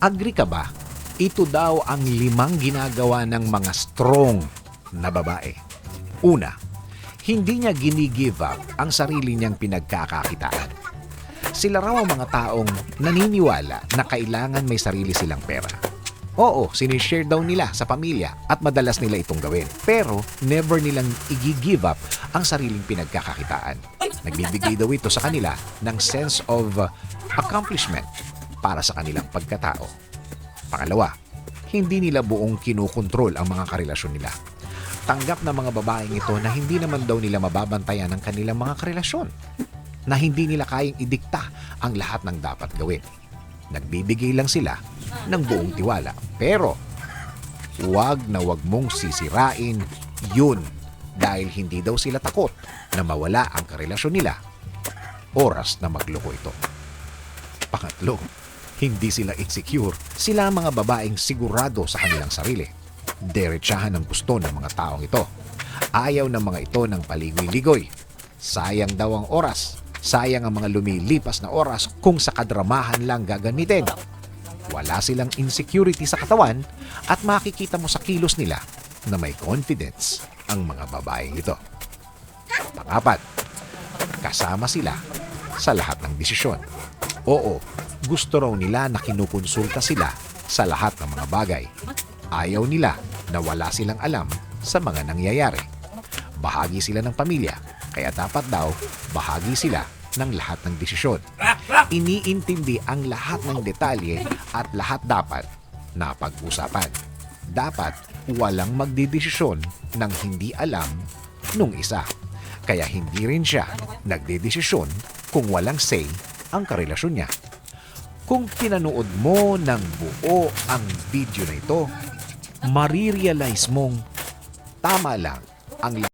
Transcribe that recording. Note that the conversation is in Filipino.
Agree ka ba? Ito daw ang limang ginagawa ng mga strong na babae. Una, hindi niya gini-give up ang sarili niyang pinagkakakitaan. Sila raw ang mga taong naniniwala na kailangan may sarili silang pera. Oo, sinishare daw nila sa pamilya at madalas nila itong gawin. Pero never nilang i-give up ang sariling pinagkakakitaan. Nagbibigay daw ito sa kanila ng sense of accomplishment para sa kanilang pagkatao. Pangalawa, hindi nila buong kinukontrol ang mga karelasyon nila. Tanggap ng mga babaeng ito na hindi naman daw nila mababantayan ang kanilang mga karelasyon. Na hindi nila kayang idikta ang lahat ng dapat gawin. Nagbibigay lang sila ng buong tiwala. Pero, huwag na huwag mong sisirain yun dahil hindi daw sila takot na mawala ang karelasyon nila oras na magloko ito. Pangatlo, hindi sila insecure. Sila mga babaeng sigurado sa kanilang sarili. Derechahan ang gusto ng mga taong ito. Ayaw ng mga ito ng paligoy-ligoy. Sayang daw ang oras. Sayang ang mga lumilipas na oras kung sa kadramahan lang gagamitin. Wala silang insecurity sa katawan at makikita mo sa kilos nila na may confidence ang mga babaeng ito. Pangapat, kasama sila sa lahat ng desisyon. Oo, gusto raw nila na kinukonsulta sila sa lahat ng mga bagay. Ayaw nila na wala silang alam sa mga nangyayari. Bahagi sila ng pamilya, kaya dapat daw bahagi sila ng lahat ng desisyon. Iniintindi ang lahat ng detalye at lahat dapat na pag-usapan. Dapat walang magdidesisyon ng hindi alam nung isa. Kaya hindi rin siya nagdedesisyon kung walang say ang karelasyon niya. Kung pinanood mo ng buo ang video na ito, marirealize mong tama lang ang